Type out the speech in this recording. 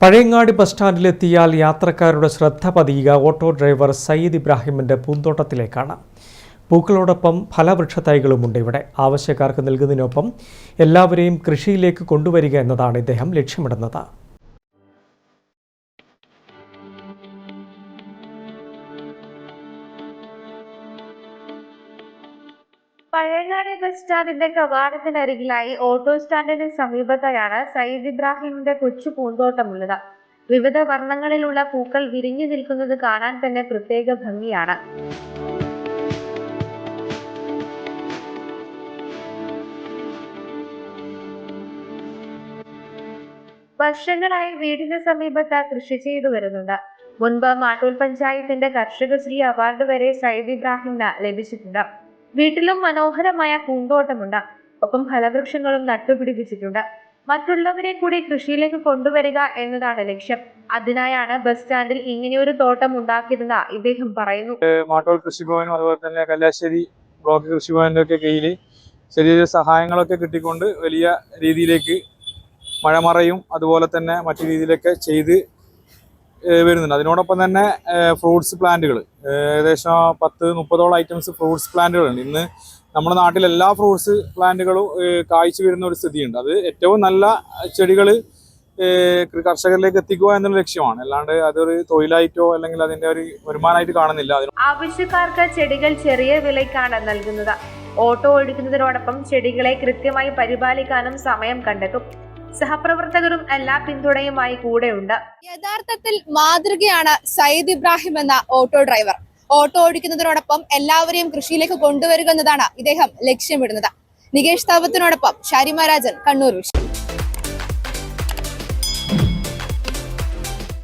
Pazhayangadi bus സ്റ്റാൻഡിലെത്തിയാൽ യാത്രക്കാരുടെ ശ്രദ്ധ പതിയുക ഓട്ടോ ഡ്രൈവർ സയ്യിദ് ഇബ്രാഹിമിന്റെ പൂന്തോട്ടത്തിലേക്കാണ്. പൂക്കളോടൊപ്പം ഫലവൃക്ഷ തൈകളുമുണ്ട് ഇവിടെ. ആവശ്യക്കാർക്ക് നൽകുന്നതിനൊപ്പം എല്ലാവരെയും കൃഷിയിലേക്ക് കൊണ്ടുവരിക എന്നതാണ് ഇദ്ദേഹം ലക്ഷ്യമിടുന്നത്. പഴയങ്ങാടി ബസ് സ്റ്റാൻഡിന്റെ കവാടത്തിനരികിലായി ഓട്ടോ സ്റ്റാൻഡിന് സമീപത്തായാണ് സയ്യിദ് ഇബ്രാഹിമിന്റെ കൊച്ചു പൂന്തോട്ടമുള്ളത്. വിവിധ വർണങ്ങളിലുള്ള പൂക്കൾ വിരിഞ്ഞു നിൽക്കുന്നത് കാണാൻ തന്നെ പ്രത്യേക ഭംഗിയാണ്. വർഷങ്ങളായി വീടിന് സമീപത്ത് കൃഷി ചെയ്തു വരുന്നുണ്ട്. മുൻപ് മാട്ടൂൽ പഞ്ചായത്തിന്റെ കർഷകശ്രീ അവാർഡ് വരെ സയ്യിദ് ഇബ്രാഹിമിന് ലഭിച്ചിട്ടുണ്ട്. വീട്ടിലും മനോഹരമായ പൂന്തോട്ടമുണ്ട്. ഒപ്പം ഫലവൃക്ഷങ്ങളും നട്ടുപിടിപ്പിച്ചിട്ടുണ്ട്. മറ്റുള്ളവരെ കൂടി കൃഷിയിലേക്ക് കൊണ്ടുവരിക എന്നതാണ് ലക്ഷ്യം. അതിനായാണ് ബസ് സ്റ്റാൻഡിൽ ഇങ്ങനെയൊരു തോട്ടം ഉണ്ടാക്കിയതെന്ന് ഇദ്ദേഹം പറയുന്നു. മാട്ടോൾ കൃഷിഭവനും അതുപോലെ തന്നെ കല്ലാശ്ശേരി ബ്ലോക്ക് കൃഷിഭവന്റെ ഒക്കെ കീഴിൽ ചെറിയ ചെറിയ സഹായങ്ങളൊക്കെ കിട്ടിക്കൊണ്ട് വലിയ രീതിയിലേക്ക് മഴമറയും അതുപോലെ തന്നെ മറ്റു രീതിയിലൊക്കെ ചെയ്ത് വരുന്നുണ്ട്. അതിനോടൊപ്പം തന്നെ ഫ്രൂട്ട്സ് പ്ലാന്റുകൾ. ഏകദേശം പത്ത് മുപ്പതോളം ഐറ്റംസ് ഫ്രൂട്ട്സ് പ്ലാന്റുകളുണ്ട്. ഇന്ന് നമ്മുടെ നാട്ടിൽ എല്ലാ ഫ്രൂട്ട്സ് പ്ലാന്റുകളും കായ്ച്ചു വരുന്ന ഒരു സ്ഥിതിയുണ്ട്. അത് ഏറ്റവും നല്ല ചെടികൾ കർഷകരിലേക്ക് എത്തിക്കുക എന്നുള്ള ലക്ഷ്യമാണ്. അല്ലാണ്ട് അതൊരു തൊഴിലായിട്ടോ അല്ലെങ്കിൽ അതിന്റെ ഒരു വരുമാനമായിട്ട് കാണുന്നില്ല. ആവശ്യക്കാർക്ക് ചെടികൾ ചെറിയ വിലയ്ക്കാണ് നൽകുന്നത്. ഓട്ടോ ഓടിക്കുന്നതിനോടൊപ്പം ചെടികളെ കൃത്യമായി പരിപാലിക്കാനും സമയം കണ്ടെത്തും. സഹപ്രവർത്തകരും എല്ലാ പിന്തുണയുമായി കൂടെയുണ്ട്. യഥാർത്ഥത്തിൽ മാതൃകയാണ് സയ്യിദ് ഇബ്രാഹിം എന്ന ഓട്ടോ ഡ്രൈവർ. ഓട്ടോ ഓടിക്കുന്നതിനോടൊപ്പം എല്ലാവരെയും കൃഷിയിലേക്ക് കൊണ്ടുവരിക എന്നതാണ് ഇദ്ദേഹം ലക്ഷ്യമിടുന്നത്. നികേഷ് താപത്തിനോടൊപ്പം ഷാരിമ രാജൻ കണ്ണൂർ വിഷൻ